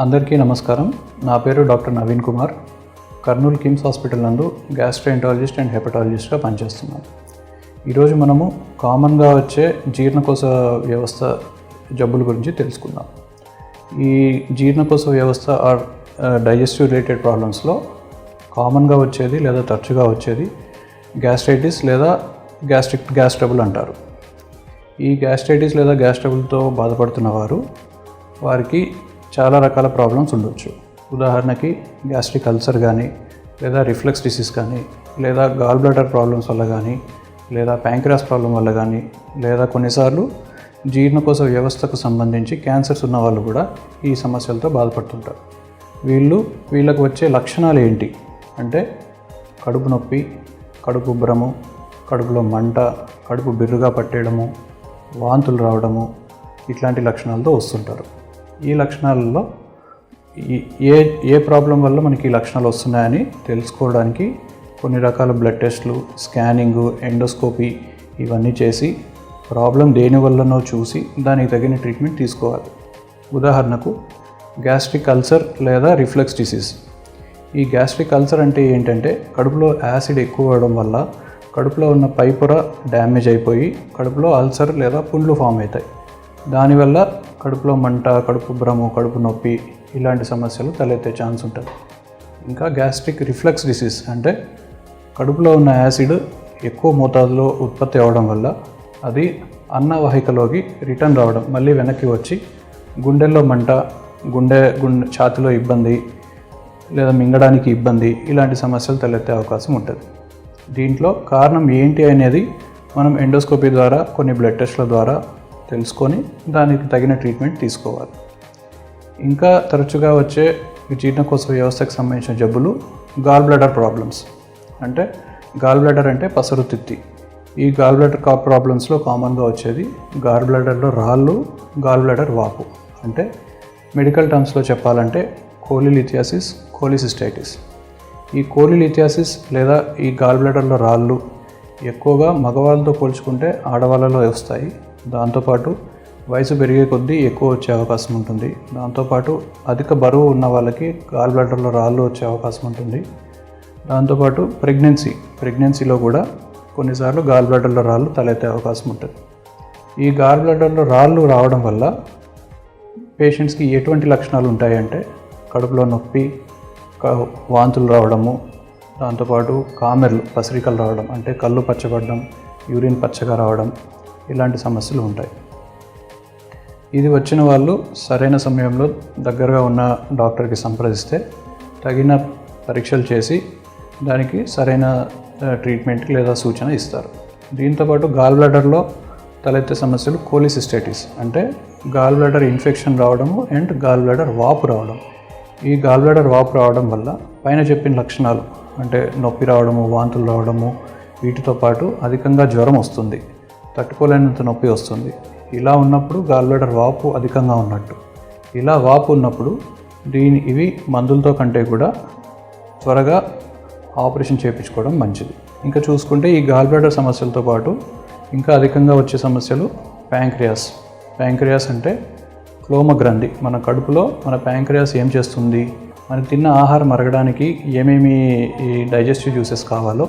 అందరికీ నమస్కారం. నా పేరు doctor Naveen Kumar. Kurnool KIMS hospital నందు గ్యాస్ట్రోఎంటాలజిస్ట్ అండ్ హెపటాలజిస్ట్గా పనిచేస్తున్నాను. ఈరోజు మనము కామన్గా వచ్చే జీర్ణకోశ వ్యవస్థ జబ్బుల గురించి తెలుసుకుందాం. ఈ జీర్ణకోశ వ్యవస్థ ఆర్ డైజెస్టివ్ రిలేటెడ్ ప్రాబ్లమ్స్లో కామన్గా వచ్చేది లేదా తరచుగా వచ్చేది గ్యాస్ట్రైటిస్ లేదా గ్యాస్ట్రిక్ గ్యాస్ ట్రబుల్ అంటారు. ఈ గ్యాస్ట్రైటిస్ లేదా గ్యాస్ ట్రబుల్తో బాధపడుతున్న వారు వారికి చాలా రకాల ప్రాబ్లమ్స్ ఉండొచ్చు. ఉదాహరణకి గ్యాస్ట్రిక్ అల్సర్ కానీ లేదా రిఫ్లెక్స్ డిసీజ్ కానీ లేదా గాల్ బ్లాడర్ ప్రాబ్లమ్స్ వల్ల కానీ లేదా ప్యాంక్రాస్ ప్రాబ్లం వల్ల కానీ లేదా కొన్నిసార్లు జీర్ణకోశ వ్యవస్థకు సంబంధించి క్యాన్సర్స్ ఉన్న వాళ్ళు కూడా ఈ సమస్యలతో బాధపడుతుంటారు. వీళ్ళు వీళ్ళకు వచ్చే లక్షణాలు ఏంటి? అంటే కడుపు నొప్పి కడుపు ఉబ్బరము కడుపులో మంట కడుపు బిర్రుగా పట్టేయడము వాంతులు రావడము ఇట్లాంటి లక్షణాలతో వస్తుంటారు. ఈ లక్షణాలలో ఈ- ఏ ఏ ప్రాబ్లం వల్ల మనకి ఈ లక్షణాలు వస్తున్నాయని తెలుసుకోవడానికి కొన్ని రకాల బ్లడ్ టెస్ట్లు స్కానింగ్ ఎండోస్కోపీ ఇవన్నీ చేసి ప్రాబ్లం దేని వల్లనో చూసి దానికి తగిన ట్రీట్మెంట్ తీసుకోవాలి. ఉదాహరణకు గ్యాస్ట్రిక్ అల్సర్ లేదా రిఫ్లెక్స్ డిసీజ్. ఈ గ్యాస్ట్రిక్ అల్సర్ అంటే ఏంటంటే కడుపులో యాసిడ్ ఎక్కువ అవ్వడం వల్ల కడుపులో ఉన్న పైపొర డ్యామేజ్ అయిపోయి కడుపులో అల్సర్ లేదా పుండ్లు ఫామ్ అవుతాయి. దానివల్ల కడుపులో మంట కడుపు భ్రము కడుపు నొప్పి ఇలాంటి సమస్యలు తలెత్తే ఛాన్స్ ఉంటుంది. ఇంకా గ్యాస్ట్రిక్ రిఫ్లెక్స్ డిసీజ్ అంటే కడుపులో ఉన్న యాసిడ్ ఎక్కువ మోతాదులో ఉత్పత్తి అవ్వడం వల్ల అది అన్నవాహికలోకి రిటర్న్ రావడం మళ్ళీ వెనక్కి వచ్చి గుండెల్లో మంట గుండె గుండె ఛాతిలో ఇబ్బంది లేదా మింగడానికి ఇబ్బంది ఇలాంటి సమస్యలు తలెత్తే అవకాశం ఉంటుంది. దీంట్లో కారణం ఏంటి అనేది మనం ఎండోస్కోపీ ద్వారా కొన్ని బ్లడ్ టెస్ట్ల ద్వారా తెలుసుకొని దానికి తగిన ట్రీట్మెంట్ తీసుకోవాలి. ఇంకా తరచుగా వచ్చే ఈ జీర్ణకోశ వ్యవస్థకు సంబంధించిన జబ్బులు గాల్ బ్లాడర్ ప్రాబ్లమ్స్ అంటే గాల్ బ్లాడర్ అంటే పసరు తిత్తి. ఈ గాల్ బ్లాడర్ కా ప్రాబ్లమ్స్లో కామన్గా వచ్చేది గాల్ బ్లాడర్లో రాళ్ళు గాల్ బ్లాడర్ వాపు. అంటే మెడికల్ టర్మ్స్లో చెప్పాలంటే కోలిలిథియాసిస్ కోలిసిస్టైటిస్ ఈ కోలిలిథియాసిస్ లేదా ఈ గాల్ బ్లాడర్లో రాళ్ళు ఎక్కువగా మగవాళ్ళతో పోల్చుకుంటే ఆడవాళ్ళలో వస్తాయి. దాంతోపాటు వయసు పెరిగే కొద్దీ ఎక్కువ వచ్చే అవకాశం ఉంటుంది. దాంతోపాటు అధిక బరువు ఉన్న వాళ్ళకి గాల్ బ్లాడర్లో రాళ్ళు వచ్చే అవకాశం ఉంటుంది. దాంతోపాటు ప్రెగ్నెన్సీ ప్రెగ్నెన్సీలో కూడా కొన్నిసార్లు గాల్ బ్లాడర్లో రాళ్ళు తలెత్తే అవకాశం ఉంటుంది. ఈ గాల్ బ్లాడర్లో రాళ్ళు రావడం వల్ల పేషెంట్స్కి ఎటువంటి లక్షణాలు ఉంటాయంటే కడుపులో నొప్పి వాంతులు రావడము దాంతోపాటు కామెర్లు పసిరికలు రావడం అంటే కళ్ళు పచ్చబడడం యూరిన్ పచ్చగా రావడం ఇలాంటి సమస్యలు ఉంటాయి. ఇది వచ్చిన వాళ్ళు సరైన సమయంలో దగ్గరగా ఉన్న డాక్టర్కి సంప్రదిస్తే తగిన పరీక్షలు చేసి దానికి సరైన ట్రీట్మెంట్ లేదా సూచన ఇస్తారు. దీంతోపాటు గాల్ బ్లాడర్లో తలెత్తే సమస్యలు కోలిసిస్టైటిస్ అంటే గాల్ బ్లాడర్ ఇన్ఫెక్షన్ రావడము అండ్ గాల్ బ్లాడర్ వాపు రావడం. ఈ గాల్ బ్లాడర్ వాపు రావడం వల్ల పైన చెప్పిన లక్షణాలు అంటే నొప్పి రావడము వాంతులు రావడము వీటితో పాటు అధికంగా జ్వరం వస్తుంది. తట్టుకోలేనంత నొప్పి వస్తుంది. ఇలా ఉన్నప్పుడు గాల్బ్లెడర్ వాపు అధికంగా ఉన్నట్టు. ఇలా వాపు ఉన్నప్పుడు దీని ఇవి మందులతో కంటే కూడా త్వరగా ఆపరేషన్ చేయించుకోవడం మంచిది. ఇంకా చూసుకుంటే ఈ గాల్బ్లెడర్ సమస్యలతో పాటు ఇంకా అధికంగా వచ్చే సమస్యలు ప్యాంక్రియాస్. ప్యాంక్రియాస్ అంటే క్లోమ గ్రంథి. మన కడుపులో మన ప్యాంక్రియాస్ ఏం చేస్తుంది? మనం తిన్న ఆహారం అరగడానికి ఏమేమి ఈ డైజెస్టివ్ జ్యూసెస్ కావాలో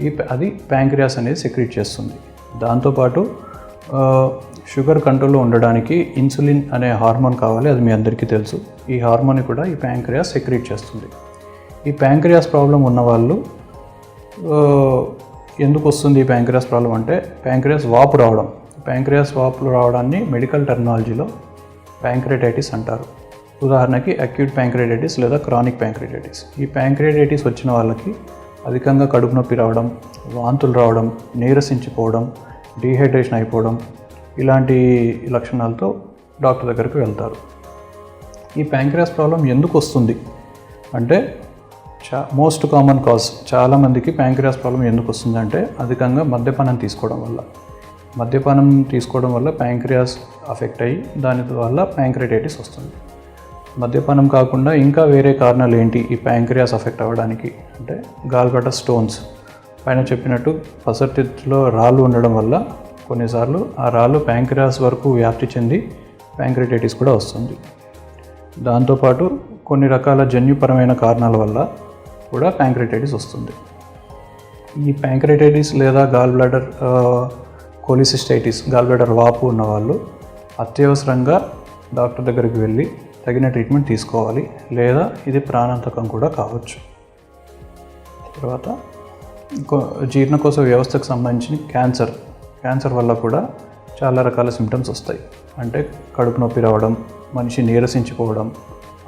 ఈ అది ప్యాంక్రియాస్ అనేది సెక్రీట్ చేస్తుంది. దాంతోపాటు షుగర్ కంట్రోల్లో ఉండడానికి ఇన్సులిన్ అనే హార్మోన్ కావాలి అది మీ అందరికీ తెలుసు. ఈ హార్మోన్ కూడా ఈ ప్యాంక్రియాస్ సెక్రీట్ చేస్తుంది. ఈ ప్యాంక్రియాస్ ప్రాబ్లం ఉన్న వాళ్ళు ఎందుకు వస్తుంది ఈ ప్యాంక్రియాస్ ప్రాబ్లం అంటే ప్యాంక్రియాస్ వాపు రావడం. ప్యాంక్రియాస్ వాపులు రావడాన్ని మెడికల్ టెర్మినాలజీలో ప్యాంక్రియాటైటిస్ అంటారు. ఉదాహరణకి అక్యూట్ ప్యాంక్రియాటైటిస్ లేదా క్రానిక్ ప్యాంక్రియాటైటిస్. ఈ ప్యాంక్రియాటైటిస్ వచ్చిన వాళ్ళకి అధికంగా కడుపు నొప్పి రావడం వాంతులు రావడం నీరసించిపోవడం డీహైడ్రేషన్ అయిపోవడం ఇలాంటి లక్షణాలతో డాక్టర్ దగ్గరికి వెళ్తారు. ఈ ప్యాంక్రియాస్ ప్రాబ్లం ఎందుకు వస్తుంది? అంటే చా మోస్ట్ కామన్ కాజ్ చాలామందికి ప్యాంక్రియాస్ ప్రాబ్లం ఎందుకు వస్తుందంటే అధికంగా మద్యపానం తీసుకోవడం వల్ల. మద్యపానం తీసుకోవడం వల్ల ప్యాంక్రియాస్ అఫెక్ట్ అయ్యి దాని వల్ల ప్యాంక్రియాటైటిస్ వస్తుంది. మద్యపానం కాకుండా ఇంకా వేరే కారణాలు ఏంటి? ఈ ప్యాంక్రియాస్ అఫెక్ట్ అవ్వడానికి అంటే గాల్గట స్టోన్స్. పైన చెప్పినట్టు పసర్తిత్తులో రాళ్ళు ఉండడం వల్ల కొన్నిసార్లు ఆ రాళ్ళు ప్యాంక్రియాస్ వరకు వ్యాప్తి చెంది ప్యాంక్రిటైటిస్ కూడా వస్తుంది. దాంతోపాటు కొన్ని రకాల జన్యుపరమైన కారణాల వల్ల కూడా ప్యాంక్రిటైటిస్ వస్తుంది. ఈ ప్యాంక్రిటైటిస్ లేదా gall bladder cholecystitis gall bladder వాపు ఉన్నవాళ్ళు అత్యవసరంగా డాక్టర్ దగ్గరికి వెళ్ళి తగిన ట్రీట్మెంట్ తీసుకోవాలి. లేదా ఇది ప్రాణాంతకం కూడా కావచ్చు. తర్వాత ఇంకో- జీర్ణకోశ వ్యవస్థకు సంబంధించిన క్యాన్సర్. క్యాన్సర్ వల్ల కూడా చాలా రకాల సిమ్టమ్స్ వస్తాయి. అంటే కడుపు నొప్పి రావడం మనిషి నీరసించిపోవడం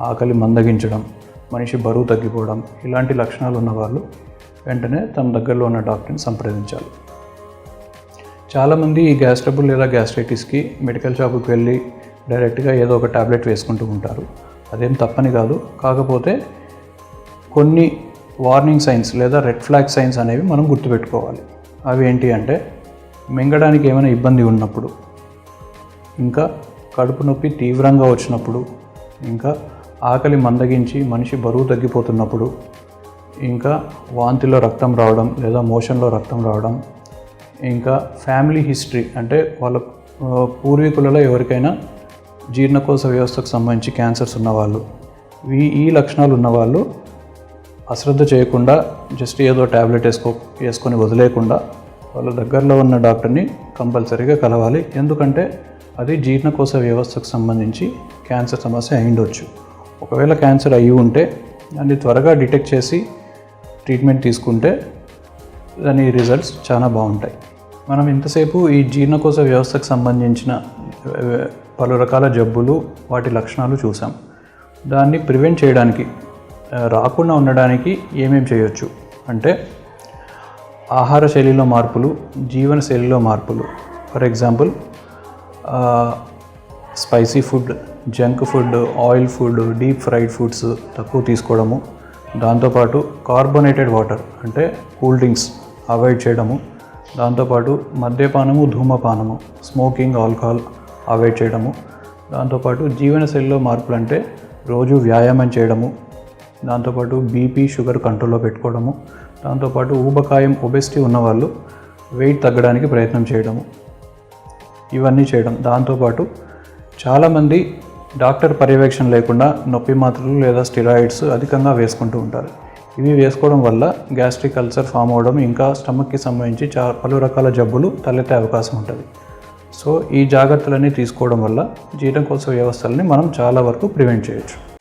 ఆకలి మందగించడం మనిషి బరువు తగ్గిపోవడం ఇలాంటి లక్షణాలు ఉన్న వాళ్ళు వెంటనే తన దగ్గరలో ఉన్న డాక్టర్ని సంప్రదించాలి. చాలామంది ఈ గ్యాస్ ట్రబుల్ లేదా గ్యాస్ట్రైటిస్కి మెడికల్ షాపుకి వెళ్ళి డైరెక్ట్గా ఏదో ఒక టాబ్లెట్ వేసుకుంటూ ఉంటారు. అదేం తప్పని కాదు. కాకపోతే కొన్ని వార్నింగ్ సైన్స్ లేదా రెడ్ ఫ్లాగ్ సైన్స్ అనేవి మనం గుర్తుపెట్టుకోవాలి. అవి ఏంటి అంటే మింగడానికి ఏమైనా ఇబ్బంది ఉన్నప్పుడు ఇంకా కడుపు నొప్పి తీవ్రంగా వచ్చినప్పుడు ఇంకా ఆకలి మందగించి మనిషి బరువు తగ్గిపోతున్నప్పుడు ఇంకా వాంతిలో రక్తం రావడం లేదా మోషన్లో రక్తం రావడం ఇంకా ఫ్యామిలీ హిస్టరీ అంటే వాళ్ళ పూర్వీకులలో ఎవరికైనా జీర్ణకోశ వ్యవస్థకు సంబంధించి క్యాన్సర్స్ ఉన్నవాళ్ళు ఈ ఈ లక్షణాలు ఉన్నవాళ్ళు అశ్రద్ధ చేయకుండా జస్ట్ ఏదో ట్యాబ్లెట్ వేసుకో వేసుకొని వదిలేయకుండా వాళ్ళ దగ్గరలో ఉన్న డాక్టర్ని కంపల్సరీగా కలవాలి. ఎందుకంటే అది జీర్ణకోశ వ్యవస్థకు సంబంధించి క్యాన్సర్ సమస్య అయిండొచ్చు. ఒకవేళ క్యాన్సర్ అయ్యి ఉంటే దాన్ని త్వరగా డిటెక్ట్ చేసి ట్రీట్మెంట్ తీసుకుంటే దాని రిజల్ట్స్ చాలా బాగుంటాయి. మనం ఇంతసేపు ఈ జీర్ణకోశ వ్యవస్థకు సంబంధించిన పలు రకాల జబ్బులు వాటి లక్షణాలు చూసాం. దాన్ని ప్రివెంట్ చేయడానికి రాకుండా ఉండడానికి ఏమేమి చేయొచ్చు? అంటే ఆహార శైలిలో మార్పులు జీవన శైలిలో మార్పులు. For example spicy food junk food oil food deep fried foods తక్కువ తీసుకోవడము. దాంతోపాటు కార్బోనేటెడ్ వాటర్ అంటే కూల్ డ్రింక్స్ అవాయిడ్ చేయడము. దాంతోపాటు మద్యపానము ధూమపానము స్మోకింగ్ ఆల్కహాల్ అవాయిడ్ చేయడము. దాంతోపాటు జీవనశైలిలో మార్పులు అంటే రోజు వ్యాయామం చేయడము. దాంతోపాటు బీపీ షుగర్ కంట్రోల్లో పెట్టుకోవడము దాంతోపాటు ఊబకాయం ఒబెసిటీ ఉన్నవాళ్ళు వెయిట్ తగ్గడానికి ప్రయత్నం చేయడము ఇవన్నీ చేయడం. దాంతోపాటు చాలామంది డాక్టర్ పర్యవేక్షణ లేకుండా నొప్పి మాత్రలు లేదా స్టిరాయిడ్స్ అధికంగా వేసుకుంటూ ఉంటారు. ఇవి వేసుకోవడం వల్ల గ్యాస్ట్రిక్ అల్సర్ ఫామ్ అవడం ఇంకా స్టమక్కి సంబంధించి చా పలు రకాల జబ్బులు తలెత్తే అవకాశం ఉంటుంది. సో ఈ జాగ్రత్తలన్నీ తీసుకోవడం వల్ల జీర్ణకోశ వ్యవస్థలని మనం చాలా వరకు ప్రివెంట్ చేయొచ్చు.